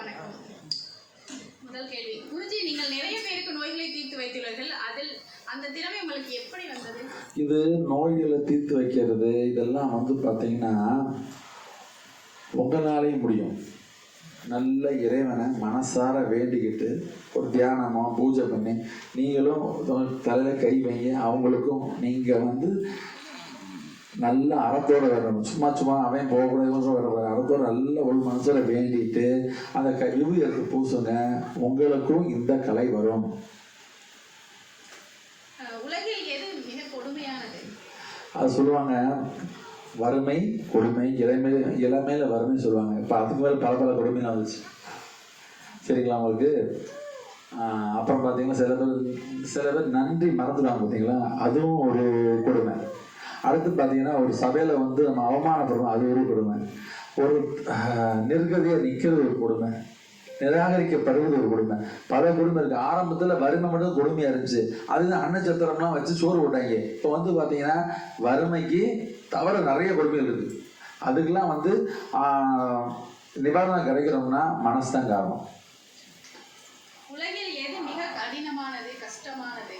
வணக்கம். முதல் கேள்வி. குருஜி நீங்கள் நிறைய பேருக்கு நோய்களை தீர்த்து வைத்துள்ளீர்கள். அதில் அந்த திறமை உங்களுக்கு எப்படி வந்தது? இது நோய்களை தீர்த்து வைக்கிறது. இதெல்லாம் வந்து பார்த்தீங்கன்னா உங்களாலேயும் முடியும். நல்ல இறைவனை மனசார வேண்டிக்கிட்டு ஒரு தியானமோ பூஜை பண்ணி நீங்களும் தலையில் கை வைங்க அவங்களுக்கும் நீங்கள் வந்து நல்ல அறத்தோட வரணும். சும்மா சும்மா அவன் போகக்கூடாது வர அறத்தோட நல்ல ஒரு மனசில் வேண்டிட்டு அந்த க விபூதி எடுத்து பூசுங்க. உங்களுக்கும் இந்த கலை வரும். அது சொல்லுவாங்க வறுமை கொடுமை. இளமை இளமையில வறுமை சொல்லுவாங்க. இப்போ அதுக்கு மேலே பல பல கொடுமைலாம் வந்துச்சு. சரிங்களா உங்களுக்கு? அப்புறம் பார்த்தீங்கன்னா சில பேர் சில பேர் நன்றி மறந்துடுவாங்க பார்த்தீங்களா? அதுவும் ஒரு கொடுமை. அடுத்து பார்த்தீங்கன்னா ஒரு சபையில் வந்து நம்ம அவமானப்படுறோம். அது ஒரு கொடுமை. ஒரு நிர்கதியாக நிற்கிறது ஒரு கொடுமை. நிராகரிக்கப்படுவது ஒரு கொடுமை. பல கொடுமை இருக்குது ஆரம்பத்தில் வறுமை மட்டும் கொடுமையாக இருந்துச்சு. அதுதான் அன்னச்சத்திரம்லாம் வச்சு சோறு விட்டாங்க இப்போ வந்து பார்த்தீங்கன்னா வறுமைக்கு தவிர நிறைய கொடுமைகள் இருக்குது அதுக்கெல்லாம் வந்து நிவாரணம் கிடைக்கிறோம்னா மனசு தான் காரணம். உலகில் எது மிக கடினமானது கஷ்டமானது?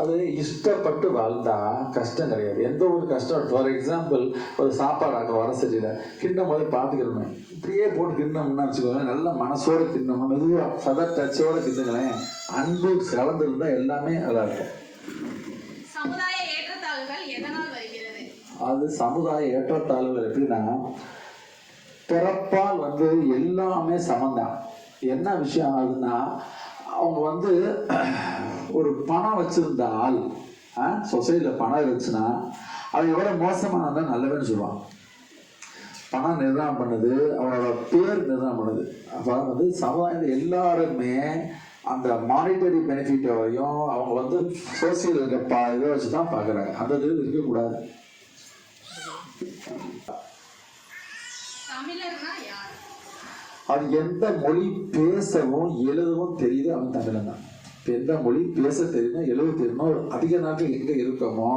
அது இஷ்டப்பட்டு வாழ்ந்தா கஷ்டம் கிடையாது. எந்த ஒரு கஷ்டம் ஃபார் எக்ஸாம்பிள் ஒரு சாப்பாடு ஆக்க வர சரியில்லை. கிண்டம் போது பார்த்துக்கிறோமே. இப்படியே போட்டு கிண்ணோம்னா வச்சுக்கோங்க. நல்ல மனசோட கிண்ணோம்னா மெதுவாக சத டச்சோட கிண்டுங்களேன். அன்பு கலந்துருந்தா எல்லாமே நல்லா இருக்கும் அது சமுதாய ஏற்றத்தாழ்வுகள் எப்படின்னா பிறப்பால் வந்து எல்லாமே சமந்தான் என்ன விஷயம் ஆகுதுன்னா அவங்க வந்து ஒரு பணம் வச்சிருந்த ஆள் சொசைட்டியில் பணம் இருந்துச்சுன்னா அது எவ்வளோ மோசமானதா நல்லவன்னு சொல்லுவான். பணம் நிர்ணயம் பண்ணுது அவனோட பேர் நிர்ணயம் பண்ணுது. அப்போ வந்து சமுதாயத்தில் எல்லாருமே அந்த மானிட்டரி பெனிஃபிட் வரையும் அவங்க வந்து சோசியல் இருக்க பா இதை வச்சு தான் பார்க்குறாங்க அந்த இது இருக்கக்கூடாது. தமிழர் அது எந்த மொழி பேசவும் எழுதவும் தெரியுது. அவன் தமிழன் தான். இப்போ எந்த மொழி பேச தெரியணும் எழுத தெரியுமா அதிக நாட்கள் எங்கே இருக்கோமோ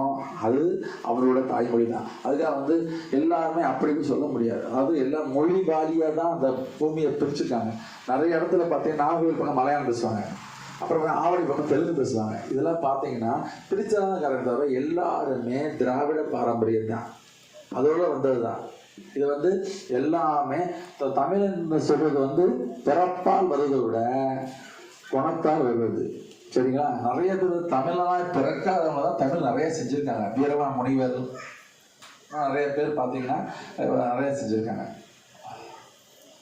அது அவரோட தாய்மொழி தான். அதுக்காக வந்து எல்லாருமே அப்படின்னு சொல்ல முடியாது. அதாவது எல்லா மொழி வாலியாக தான் அந்த பூமியை பிரிச்சுருக்காங்க. நிறைய இடத்துல பார்த்தீங்கன்னா நாகூர் பண்ண மலையாளம் பேசுவாங்க. அப்புறம் ஆவடி பக்கம் தெலுங்கு பேசுவாங்க. இதெல்லாம் பார்த்தீங்கன்னா பிரிச்சாதான் காரணம் தவிர எல்லாருமே திராவிட பாரம்பரியம் தான். அதோட வந்தது தான் இது வந்து எல்லாமே தமிழன் சொல்றது வந்து பிறப்பால் வருவதை விட குணத்தால் வருவது. சரிங்களா? நிறைய பேர் தமிழனாய் பிறக்காதவங்க தான் தமிழ் நிறைய செஞ்சுருக்காங்க. வீரவா முனிவர். நிறைய பேர் பார்த்தீங்கன்னா நிறைய செஞ்சுருக்காங்க.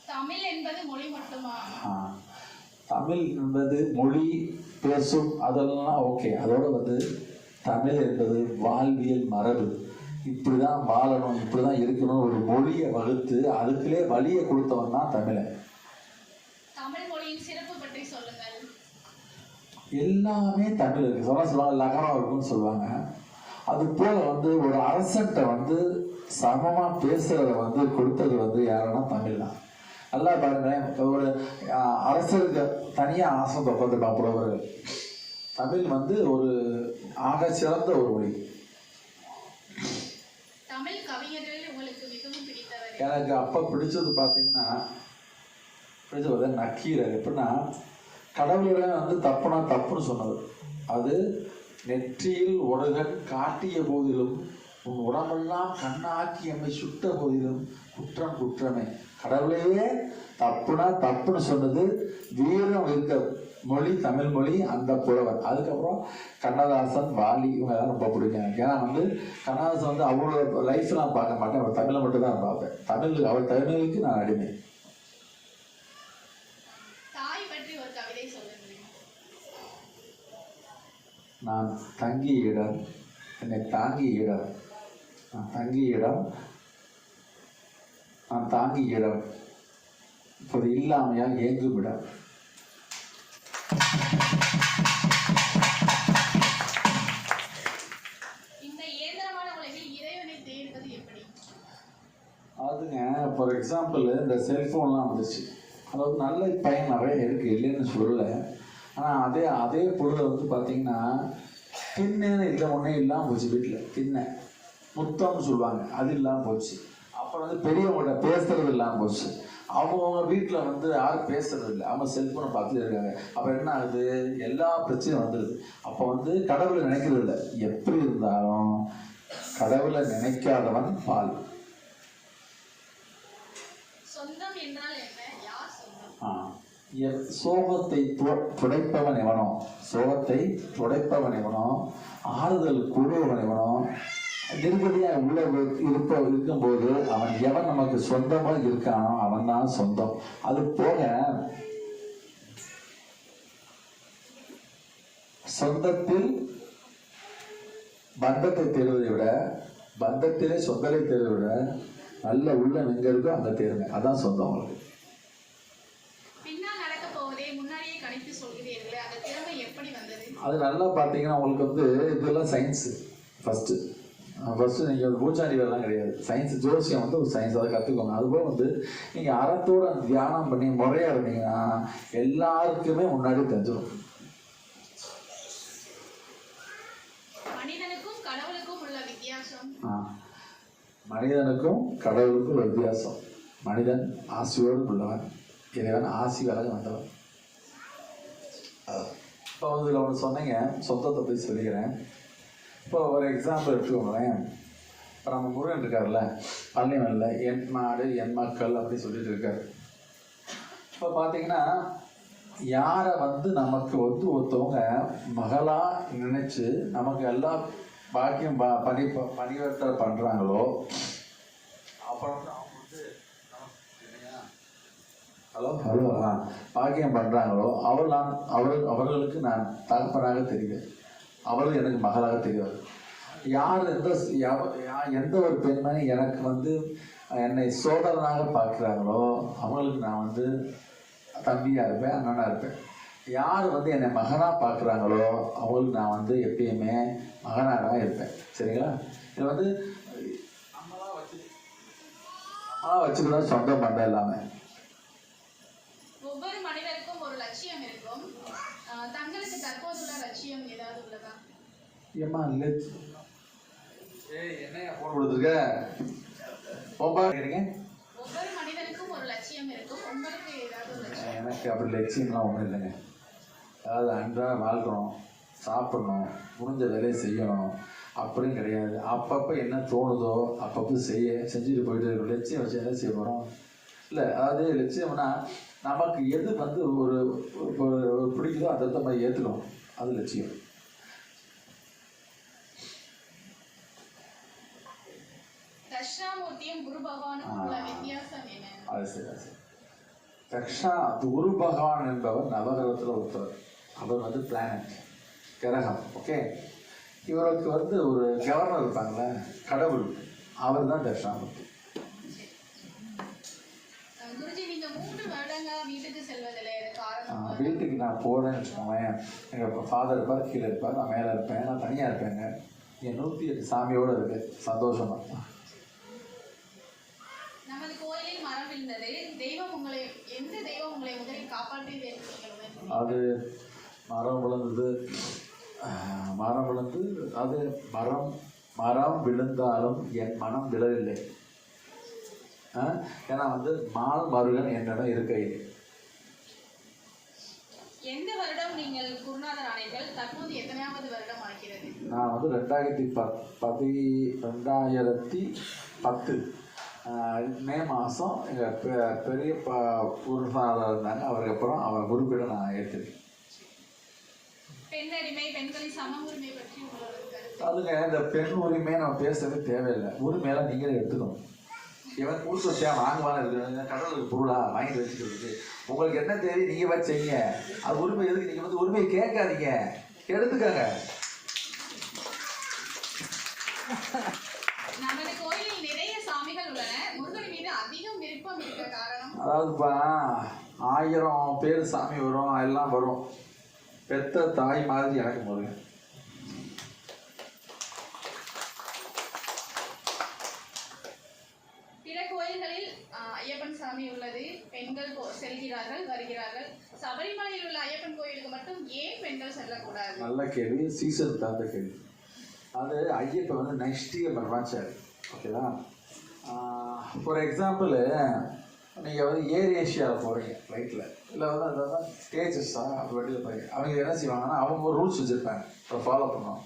தமிழ் என்பது மொழி மட்டுமா? ஆ. தமிழ் என்பது மொழி பேசும் அதெல்லாம் ஓகே. அதோட வந்து தமிழ் என்பது வாழ்வியல் மரபு. இப்படி தான் வாழணும் இப்படி தான் இருக்கணும் ஒரு மொழியை வகுத்து அதுக்குள்ளே வழியை கொடுத்தவன் தான் தமிழன். எல்லாமே தமிழ் இருக்கு. சொல்ல சொல்லுவாங்க லகனம் இருக்குன்னு சொல்லுவாங்க. அது போல வந்து ஒரு அரசன்ட்ட வந்து சமமா பேசுறத வந்து கொடுத்தது வந்து யாருன்னா தமிழ் தான். நல்லா பாருங்களேன் ஒரு அரசருக்கு தனியா ஆசனம் உட்காந்துருப்பா புலவர்கள் தமிழ் வந்து ஒரு ஆக சிறந்த ஒரு மொழி. தமிழ் கவிஞர்களில் உங்களுக்கு மிகவும் பிடித்தவர் எனக்கு அப்போ பிடிச்சது பார்த்தீங்கன்னா பிடிச்சது நக்கீரர். எப்படின்னா கடவுளை வந்து தப்புனா தப்புன்னு சொன்னது. அது நெற்றியில் உடகன் காட்டிய போதிலும் உன் உடம்பெல்லாம் கண்ணாக்கி எம்மை சுட்ட போதிலும் குற்றம் குற்றமே. கடவுளையே தப்புனா தப்புன்னு சொன்னது வீரம் இருக்க மொழி தமிழ் மொழி அந்த புலவர். அதுக்கப்புறம் கண்ணதாசன் வாலி இவங்க எல்லாம் ரொம்ப பிடிக்கும். ஏன்னா வந்து கண்ணதாசன் வந்து அவரோட லைஃப் நான் பார்க்க மாட்டேன். அவர் தமிழை மட்டும் தான் பார்ப்பேன். தமிழ் அவர் தமிழுக்கு நான் அடிமை. நான் தங்கிய இடம் என்னை தாங்கிய இடம். நான் தங்கிய இடம் நான் தாங்கிய இடம். இப்போது இல்லாமையால் ஏங்கும் இடம் இந்த இயந்திரமான உலகில் இறைவனை தேடுவது எப்படி அதுங்க ஃபார் எக்ஸாம்பிள் இந்த செல்ஃபோன்லாம் வந்துச்சு. அதாவது நல்ல பயன் நிறைய இருக்குது இல்லைன்னு சொல்லலை. ஆனால் அதே அதே பொருளை வந்து பார்த்தீங்கன்னா திண்ணைன்னு இல்லை ஒன்றே இல்லாமல் போச்சு வீட்டில் திண்ணை முத்தம்னு சொல்லுவாங்க. அது இல்லாமல் போச்சு. அப்புறம் வந்து பெரியவங்கள்ட்ட பேசுறது இல்லாமல் போச்சு. அவங்கவுங்க வீட்டில் வந்து யாரும் பேசுறது இல்லை அவங்க செல்ஃபோனை பார்த்துட்டு இருக்காங்க. அப்போ என்ன ஆகுது? எல்லா பிரச்சனையும் வந்துடுது அப்போ வந்து கடவுளை நினைக்கிறது இல்லை எப்படி இருந்தாலும் கடவுளை நினைக்காதவன் பால். சோகத்தை துடைப்பவன் எவனோ? சோகத்தை துடைப்பவன் எவனோ? ஆறுதல் கூறுபவன் எவனோ? நிர்கதியா உள்ள இரு- இருப்ப இருக்கும்போது அவன் எவன் நமக்கு சொந்தமா இருக்கானோ அவன் தான் சொந்தம். அது போக சொந்தத்தில் பந்தத்தை தேடுவதை விட பந்தத்திலே சொந்தத்தை தேடுவதை விட நல்ல உள்ளம் எங்க இருக்கோ அங்க தேருங்க அதான் சொந்தம் அந்த வந்தது? அது நல்லா பார்த்தீங்கன்னா உங்களுக்கு வந்து இதெல்லாம் சயின்ஸு ஃபஸ்ட்டு ஃபஸ்ட்டு நீங்கள் வந்து பூச்சாண்டி வேலைலாம் கிடையாது. சயின்ஸ் ஜோசியம் வந்து ஒரு சயின்ஸ் அதை கற்றுக்கோங்க அதுபோல் வந்து நீங்கள் அறத்தோட தியானம் பண்ணி முறையாக இருந்தீங்கன்னா எல்லாருக்குமே முன்னாடி தெரிஞ்சிடும் மனிதனுக்கும் கடவுளுக்கும் ஒரு வித்தியாசம்? மனிதன் ஆசையோடு உள்ளவன். இறைவன் ஆசி விலக வந்தவன் இப்போ இதில் ஒன்று சொன்னீங்க. சொந்தத்தை பற்றி சொல்லிக்கிறேன். இப்போ ஒரு எக்ஸாம்பிள் எடுத்துக்கோங்களேன். இப்போ நம்ம முருகன் இருக்கார்ல பழனிமல்ல என் நாடு என் மக்கள் அப்படி சொல்லிட்டு இருக்காரு. இப்போ பார்த்தீங்கன்னா யாரை வந்து நமக்கு வந்து ஒருத்தவங்க மகளாக நினச்சி நமக்கு எல்லா பாக்கியம் ப பணி பணிவர்த்தனை பண்ணுறாங்களோ அப்புறம் வந்து அவங்க வந்து ஹலோ? ஹலோ ஆ. பாக்கியம் பண்ணுறாங்களோ அவள் நான் அவள் அவர்களுக்கு நான் தகப்பனாக தெரிவேன். அவர்கள் எனக்கு மகளாக தெரிவார் யார் எந்த எந்த ஒரு பெண்மணி எனக்கு வந்து என்னை சோதரனாக பார்க்குறாங்களோ அவங்களுக்கு நான் வந்து தம்பியாக இருப்பேன் அண்ணனாக இருப்பேன். யார் வந்து என்னை மகனாக பார்க்குறாங்களோ அவங்களுக்கு நான் வந்து எப்பயுமே மகனாக தான் இருப்பேன். சரிங்களா? இது வந்து நம்மளாக வச்சு நம்மளாக வச்சுக்கிறதா சொந்தம் பந்தம் எல்லாமே ஒவ்வொரு மனிதருக்கும் ஒரு லட்சியம் இருக்கும் ஆஹ் தங்களுக்கு தற்போதுள்ள லட்சியம் ஏதாவது உள்ளதா ஏம்மா லெச் ஏய் என்னையா ஃபோன் கொடுத்துருக்க? போப்பா கேட்டீங்க ஒவ்வொரு மனிதனுக்கும் ஒரு லட்சியம் இருக்கும். உங்களுக்கு ஏதாவது ஒரு லட்சியம். எனக்கு அப்படி லட்சியம்லாம் ஒன்றும் இல்லைங்க. அதாவது அன்றாட வாழ்க்கணும் சாப்பிடணும் முடிஞ்ச வேலையை செய்யணும் அப்படின்னு கிடையாது. அப்பப்போ என்ன தோணுதோ அப்பப்போ செய்ய செஞ்சுட்டு போயிட்டு இருக்கோம் லட்சியம் வச்சு என்ன செய்ய போகிறோம் இல்லை அதாவது லட்சியம்னா நமக்கு எது வந்து ஒரு ஒரு ஒரு பிடிக்குதோ அதை நம்ம ஏற்றுக்கணும் அது லட்சியம் தட்சிணாமூர்த்தியும் குரு பகவானுக்கும் உள்ள வித்தியாசம் என்ன அது சரி அது சரி. தக்ஷா குரு பகவான் என்பவர் நவகிரகத்தில் ஒருத்தவர் அவர் வந்து பிளானட் கிரகம் ஓகே இவருக்கு வந்து ஒரு கவர்னர் இருப்பாங்களே கடவுள். அவர் தான் தட்சிணாமூர்த்தி வீட்டுக்கு நான் போகிறேன்னு வச்சுக்கோங்களேன். எங்கள் ஃபாதர் இருப்பார் கீழே இருப்பார் நான் மேலே இருப்பேன் நான் தனியாக இருப்பேங்க. என் நூற்றி எட்டு சாமியோடு இருக்கு. சந்தோஷமா நமது கோயிலில் மரம் விழுந்தது தெய்வம் உங்களை எந்த தெய்வம் உங்களை முதலில் காப்பாற்றியது என்று நீங்கள் உணர்ந்தீர்கள்? அது மரம் விழுந்தது மரம் விழுந்து அது மரம் மரம் விழுந்தாலும் என் மனம் விழவில்லை. ஏன்னா வந்து மால் மருகன் என்னிடம் இருக்கையில். எந்த வருடம் நீங்கள் குருநாதர் ஆனீர்கள்? தற்போது எத்தனையாவது வருடம் ஆகிறது? நான் வந்து ரெண்டாயிரத்தி பத் பதி ரெண்டாயிரத்தி பத்து. மே மாதம் எங்கள் பெரிய குருநாதர் இருந்தாங்க. அவருக்கு அப்புறம் அவர் குருப்பீடம் நான் ஏற்றுக்கேன் அதுங்க இந்த பெண் உரிமையை நம்ம பேசுறது தேவையில்லை. உரிமையெல்லாம் நீங்களே எடுத்துக்கணும். இவன் கொடுத்து வச்சா வாங்குவான இருக்கு கடவுளுக்கு பொருளா வாங்கிட்டு வச்சுக்கிறது உங்களுக்கு என்ன தேவை நீங்க வச்சு செய்யுங்க. அது உரிமை எதுக்கு? நீங்க வந்து உரிமையை கேட்காதீங்க. எடுத்துக்கங்க. அதாவதுப்பா ஆயிரம் பேர் சாமி வரும் எல்லாம் வரும். பெத்த தாய் மாதிரி எனக்கு முருகன் பிற கோயில்களில் ஐயப்பன் சாமி உள்ளது. பெண்கள் செல்கிறார்கள் வருகிறார்கள். சபரிமலையில் உள்ள ஐயப்பன் கோயிலுக்கு மட்டும் ஏன் பெண்கள் செல்லக்கூடாது? நல்ல கேள்வி. சீசன் தகுந்த கேள்வி. அது ஐயப்பன் வந்து நைஷ்டிக பிரம்மாச்சாரி ஓகேவா? ஃபார் எக்ஸாம்பிள் நீங்கள் வந்து ஏர் ஏஷியாவில் போகிறீங்க ஃப்ளைட்டில் இல்லை வந்து அதாவது தான் அப்படி வெளியில் போகிறீங்க அவங்க என்ன செய்வாங்கன்னா அவங்க ஒரு ரூல்ஸ் வச்சுருப்பாங்க. அதை ஃபாலோ பண்ணுவாங்க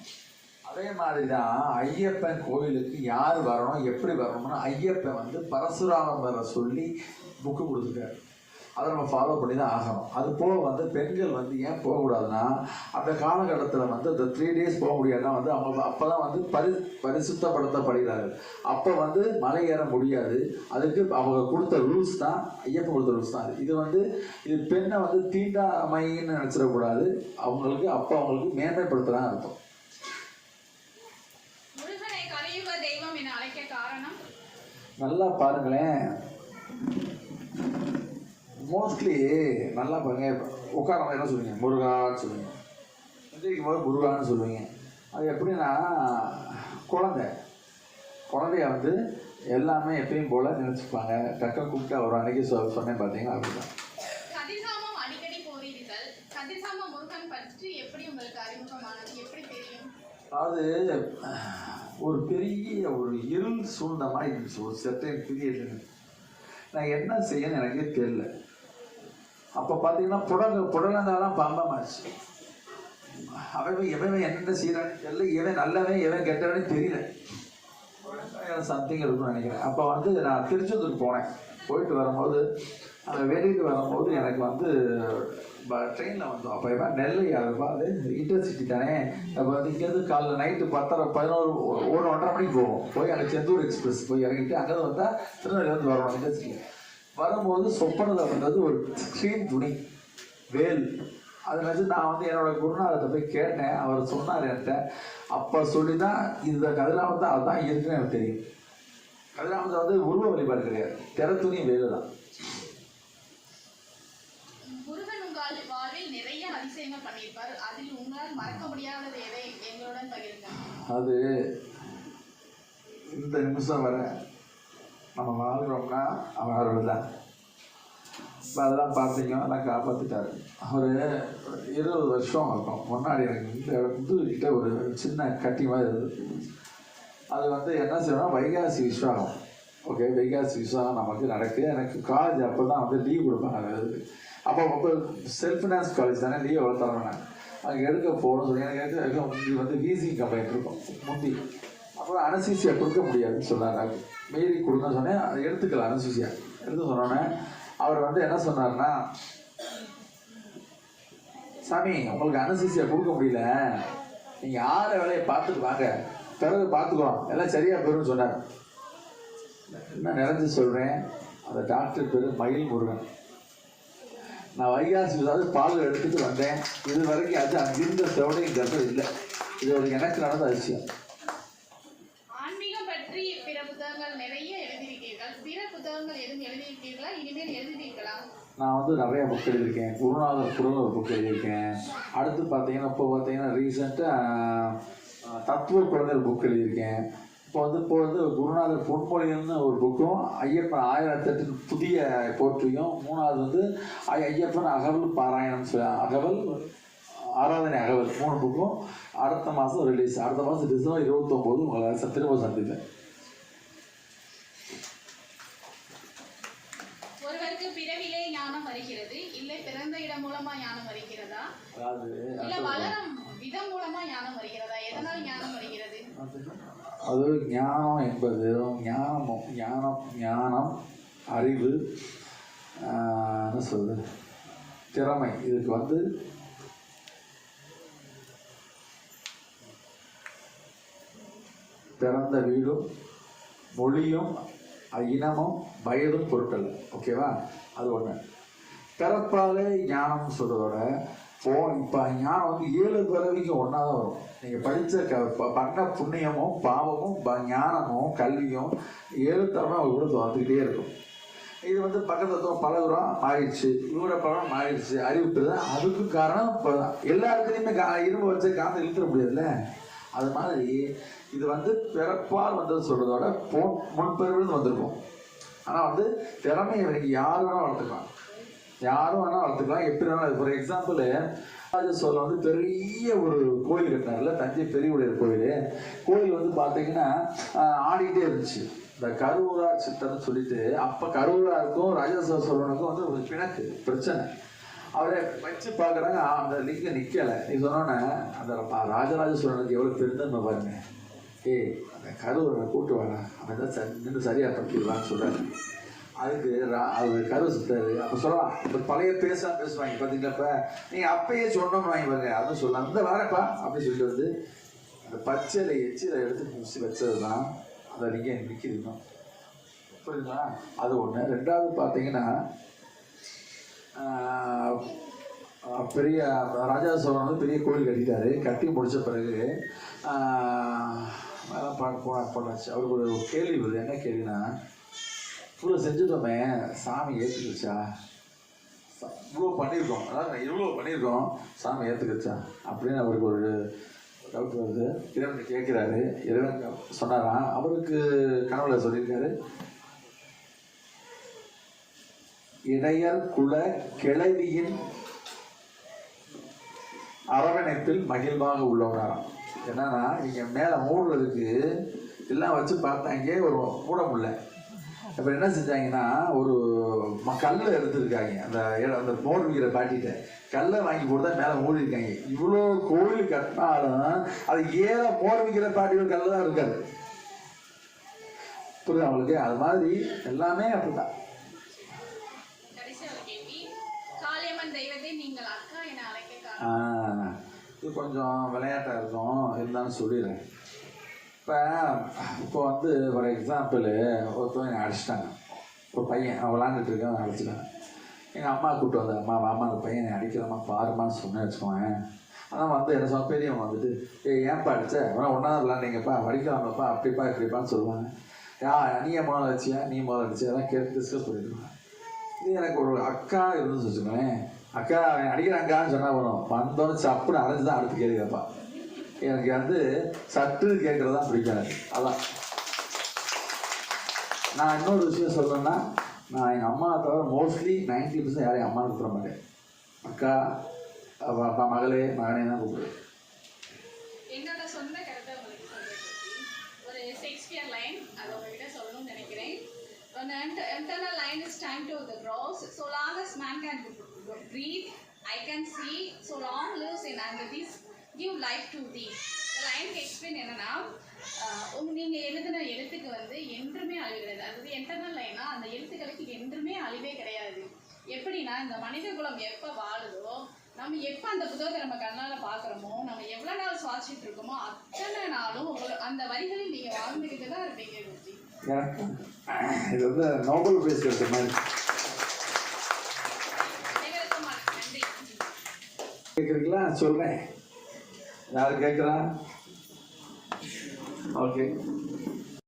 அதே மாதிரி தான் ஐயப்பன் கோயிலுக்கு யார் வரணும் எப்படி வரணும்னு ஐயப்பன் வந்து பரசுராமன் வர சொல்லி புக்கு கொடுத்துருக்காரு. அதை நம்ம ஃபாலோ பண்ணி தான் ஆகணும். அது போக வந்து பெண்கள் வந்து ஏன் போகக்கூடாதுன்னா அந்த காலகட்டத்தில் வந்து அந்த த்ரீ டேஸ் போக முடியாதுன்னா வந்து அவங்க அப்போ தான் வந்து பரி பரிசுத்தப்படுத்தப்படுகிறார்கள். அப்போ வந்து மலை ஏற முடியாது. அதுக்கு அவங்க கொடுத்த ரூல்ஸ் தான் ஐயப்பன் கொடுத்த ரூல்ஸ் தான் இது வந்து இது பெண்ணை வந்து தீண்டாமைன்னு நினச்சிடக்கூடாது. அவங்களுக்கு அப்போ அவங்களுக்கு மேன்மைப்படுத்தலாம் அர்த்தம். நல்லா பாருங்களேன். மோஸ்ட்லி நல்லா பாருங்க. உட்காரம் என்ன சொல்லுவீங்க? முருகான்னு சொல்லுவீங்க. எந்திரிக்கும் போது முருகான்னு சொல்லுவீங்க. அது எப்படின்னா குழந்தை. குழந்தைய வந்து எல்லாமே எப்பயும் போல் நினச்சிப்பாங்க. டக்குன்னு கூப்பிட்டு ஒரு அன்னைக்கு சொ சொன்னேன் பார்த்தீங்கன்னா அப்படிதான். அதாவது ஒரு பெரிய ஒரு இருள் சூழ்ந்த மாதிரி இருந்துச்சு. ஒரு செர்டைன் பீரியட் நான் என்ன செய்யன்னு எனக்கே தெரியல. அப்போ பார்த்தீங்கன்னா புடக புடலங்காலாம் பாம்பமாச்சு அவன் எவன் என்ன செய்கிறான்னு தெரியல. இவன் நல்லவன் எவன் கெட்டவனே தெரியல. சம்திங் இருக்கும்னு நினைக்கிறேன். அப்போ வந்து நான் திருச்செந்தூர் போனேன். போயிட்டு வரும்போது அந்த வெளியிட்டு வரும்போது எனக்கு வந்து ட்ரெயினில் வந்தோம். அப்போ இவன் நெல்லை அதுப்பா அது இன்டர்சிட்டி தானே. அப்போ வந்து இங்கேருந்து காலைல நைட்டு பத்தரை பதினோரு ஒரு ஒன்றரை மணிக்கு போவோம். போய் அங்கே செந்தூர் எக்ஸ்பிரஸ் போய் இறங்கிட்டு அங்கே வந்தால் திருநெல்வேலிருந்து வரணும் இன்டர்சிட்டி வரும்போது சொப்பனில் வந்தது ஒரு ஸ்க்ரீன் துணி வேல். அது வந்து நான் வந்து என்னோட குருநாதத்தை போய் கேட்டேன். அவர் சொன்னார் என்கிட்ட. அப்போ சொல்லி தான் இந்த கதிராமத்தை அதுதான் இருக்குன்னு எனக்கு தெரியும். கதிராமத்தை வந்து உருவ வழிபாடு கிடையாது. திற துணி வேலு தான். அது இந்த நிமிஷம் வர நம்ம வாழ்கிறோம்னா அவன் அருள் தான் இப்போ அதெல்லாம் பார்த்தீங்க அதெல்லாம் காப்பாற்றிட்டாரு ஒரு இருபது வருஷம் இருக்கும். முன்னாடி எனக்கு இந்த முதுகிட்ட ஒரு சின்ன கட்டி மாதிரி இருந்தது. அது வந்து என்ன செய்யணும் வைகாசி விஸ்வாகம் ஓகே வைகாசி விஸ்வாகம் நமக்கு நடக்குது. எனக்கு காலேஜ் அப்போ தான் வந்து லீவ் கொடுப்பாங்க. அப்போ அப்போ செல்ஃப் ஃபினான்ஸ் காலேஜ் தானே லீவ் எவ்வளோ தரணும் அங்கே எடுக்க போகணும்னு சொல்லி எனக்கு எடுக்க முந்தி வந்து வீசி கம்ப்ளைண்ட் இருக்கும். முந்தி. அப்புறம் அனசிசியை கொடுக்க முடியாதுன்னு சொன்னாங்க மெய்தி கொடுங்கன்னு சொன்னேன். அதை எடுத்துக்கலாம் அனசீசியா எடுத்து சொன்னோன்னே அவர் வந்து என்ன சொன்னார்னா சாமி உங்களுக்கு அனசீசியா கொடுக்க முடியல. நீங்கள் ஆற வேலையை பார்த்துட்டு வாங்க. பிறகு பார்த்துக்குறோம். எல்லாம் சரியா போயிடும்னு சொன்னார். என்ன நிறைஞ்சு சொல்கிறேன் அந்த டாக்டர் பேர் மயில் முருகன். நான் வைகாசி அதாவது பால் எடுத்துட்டு வந்தேன். இது வரைக்கும் அது அங்கிருந்த செவடையும் கர்ப்பம் இல்லை. இது ஒரு எனக்கு நடந்த அதிசயம். நான் வந்து நிறைய புக் எழுதியிருக்கேன். குருநாதர் குருன்னு ஒரு புக் எழுதியிருக்கேன். அடுத்து பார்த்தீங்கன்னா இப்போ பார்த்தீங்கன்னா ரீசெண்டாக தத்துவ குழந்தைகள் புக் எழுதியிருக்கேன். இப்போ வந்து இப்போ வந்து குருநாதர் பொன்மொழிகள்னு ஒரு புக்கும் ஐயப்பன் ஆயிரத்தெட்டு புதிய போற்றியும் மூணாவது வந்து ஐ- ஐயப்பன் அகவல் பாராயணம் அகவல் ஆராதனை அகவல் மூணு புக்கும் அடுத்த மாதம் ரிலீஸ் அடுத்த மாதம் டிசம்பர் இருபத்தொம்போது உங்களை திரும்ப சந்திப்பேன். வருகிறது. இல்லை பிறந்த இடம் மூலமா ஞானம் வருகிறதா? இல்ல வளரும் விதம் மூலமா ஞானம் வருகிறதா? எதனால் ஞானம் வருகிறது? அது ஞானம் என்பது ஞானம் ஞானம் ஞானம் அறிவு என்ன சொல்றது? திறமை. இதுக்கு வந்து பிறந்த வீடும் மொழியும் இனமும் வயதும் பொருட்டல்ல. ஓகேவா? அது ஒன்று பிறப்பாலே ஞானம் சொல்றதோட போ இப்போ ஞானம் வந்து ஏழு பிறவிக்கு ஒன்றா தான் வரும். நீங்கள் படித்த க ப- பண்ண புண்ணியமும் பாவமும் ப- ஞானமும் கல்வியும் ஏழு தரமாக அவங்க கூட வந்துக்கிட்டே இருக்கும். இது வந்து பக்கத்தில் பழகுறோம் மாறிடுச்சு. இவரோட பழம் மாறிடுச்சு. அறிவிப்பு தான் காரணம் இப்போ தான். எல்லாருக்குலையுமே கா இரும்பு வச்சு காந்த இழுத்துட முடியாதுல்ல? அது மாதிரி இது வந்து பிறப்பால் வந்தது சொல்கிறதோட போ முன்பிறவிலிருந்து வந்திருக்கும். ஆனால் வந்து திறமையை வரைக்கும் யார் வேணால் வளர்த்துக்கலாம். யாரும் வேணால் வளர்த்துக்கலாம். எப்படி வேணாலும் ஃபார் எக்ஸாம்பிள் ராஜ சோழன் வந்து பெரிய ஒரு கோயில் கட்டினார்ல தஞ்சை பெரிய உடையர் கோயில். கோயில் வந்து பார்த்தீங்கன்னா ஆடிக்கிட்டே இருந்துச்சு. இந்த கரூரார் சித்தர்னு சொல்லிட்டு அப்ப கரூராருக்கும் ராஜேஸ்வர சோழனுக்கும் வந்து ஒரு பிணக்கு பிரச்சனை. அவரை வச்சு பார்க்குறாங்க அந்த லிங்கம் நிற்கலை நீ சொன்னோன்னே அந்த ராஜராஜ சோழனுக்கு எவ்வளோ பெருந்தன்மை பாருங்க. ஏய் அந்த கரூரை கூட்டு வாடா. அவன் தான் சரி நின்று சரியாக படுத்திடுவான்னு சொல்கிறாங்க அதுக்கு ரா- அவர் கரு சித்தாரு அப்ப சொல்லலாம் இப்ப பழைய பேசா பேசுவாங்க பாத்தீங்களா இப்ப? அப்பயே சொன்னோம்னு வாங்கி பாருங்க அதுவும் சொல்லலாம் இந்த வரப்பா அப்படின்னு சொல்லிட்டு வந்து அந்த பச்சையில இதை எடுத்து முடிச்சு வச்சது தான் அதை நீங்க நிற்கிறீங்க புரியுதுங்களா அது ஒண்ணு. ரெண்டாவது பார்த்தீங்கன்னா பெரிய ராஜா சோழன் வந்து பெரிய கோயில் கட்டிட்டாரு. கட்டி முடிச்ச பிறகு ஆஹ், அதெல்லாம் போனா போனாச்சு. அவருக்கு ஒரு கேள்வி வருது. என்ன கேள்வினா இவ்வளோ செஞ்சுட்டோமே. சாமி ஏற்றுக்குச்சா இவ்வளோ பண்ணியிருக்கோம் அதாவது இவ்வளோ பண்ணியிருக்கோம் சாமி ஏற்றுக்கிச்சா அப்படின்னு அவருக்கு ஒரு டவுட் வருது. இறைவன் கேட்குறாரு. இறைவன் சொன்னாராம். அவருக்கு கனவுல சொல்லியிருக்காரு. இடையர் குல கிளவியின் அரவணைப்பில் மகிழ்வாக உள்ளவனாராம். என்னன்னா இங்க மேலே மூடுறதுக்கு எல்லாம் வச்சு பார்த்தாங்க ஒரு மூட முடியல இப்போ என்ன செஞ்சாங்கன்னா ஒரு கல்லை எடுத்திருக்காங்க. அந்த அந்த மோர் விற்கிற பாட்டிட்ட. கல்லை வாங்கி போட்டு தான் மேலே மூடி இருக்காங்க இவ்வளோ கோயில் கட்டினாலும் அது ஏழை மோர் விற்கிற பாட்டியோட கல்லு தான் இருக்காது. புரியுது அவங்களுக்கு அது மாதிரி எல்லாமே அப்படிதான் இது கொஞ்சம் விளையாட்டாக இருக்கும். இருந்தாலும் சொல்லிடுறேன். இப்போ இப்போ வந்து ஃபார் எக்ஸாம்பிள் ஒருத்தவங்க என்னை அடிச்சிட்டாங்க. ஒரு பையன் அவன் விளாண்டுட்டு இருக்கான் அவன் அடிச்சிட்டாங்க எங்கள் அம்மா கூப்பிட்டு வந்தேன் அம்மா வாமா அந்த பையன் என்னை அடிக்கிறமா பாருமான்னு சொன்னேன் வச்சுக்கோங்க. ஆனால் வந்து என்ன சொன்ன பெரியவன் வந்துட்டு ஏ ஏன்ப்பா அடிச்ச? அவனா ஒன்றா விளாண்டிங்கப்பா வடிக்கலாமப்பா அப்படிப்பா இப்படிப்பான்னு சொல்லுவாங்க. யா நீ ஏன் முதல்ல அடிச்சியா? நீ முதல்ல அடிச்சு? அதெல்லாம் கேட்டு டிஸ்கஸ் பண்ணிடுவாங்க இது எனக்கு ஒரு அக்கா இருந்துச்சு வச்சுக்கோங்களேன். அக்கா அவன் அடிக்கிறாங்கான்னு சொன்னால் வரும் வந்தோன்னு சப்புன்னு அரைஞ்சு தான் அடுத்து கேள்வி எனக்கு வந்து சட்டு கேட்கறது தான் பிடிக்காது. அதான். நான் இன்னொரு விஷயம் சொல்லணும்னா நான் எங்கள் அம்மா தவிர மோஸ்ட்லி நைன்டி பர்சன்ட் யாரையும் அம்மா கூப்பிட மாட்டேன். அக்கா அப்பா மகளே மகனே தான் கூப்பிடுவேன். ஒரு லைன் அதை நினைக்கிறேன். internal line is time to the gross. So long as man can breathe, I can see. So long lives in and this give life to thee. The line explain என்னன்னா உங்க நீங்க எழுதின எழுத்துக்கு வந்து என்றுமே அழிவு கிடையாது. அதாவது என்டர்னல் லைனா அந்த எழுத்துக்களுக்கு என்றுமே அழிவே கிடையாது. எப்படின்னா இந்த மனித குலம் எப்ப வாழுதோ நம்ம எப்ப அந்த புத்தகத்தை நம்ம கண்ணால பாக்குறோமோ நம்ம எவ்வளவு நாள் சுவாசிச்சுட்டு இருக்கோமோ அத்தனை நாளும் உங்கள- அந்த வரிகளில் நீங்க வாழ்ந்துகிட்டு தான் இருப்பீங்க குருஜி இது வந்து நோபல் பிரைஸ் கிடைச்ச மாதிரி. கேட்குறீங்களா சொல்கிறேன் யார் கேட்குறா ஓகே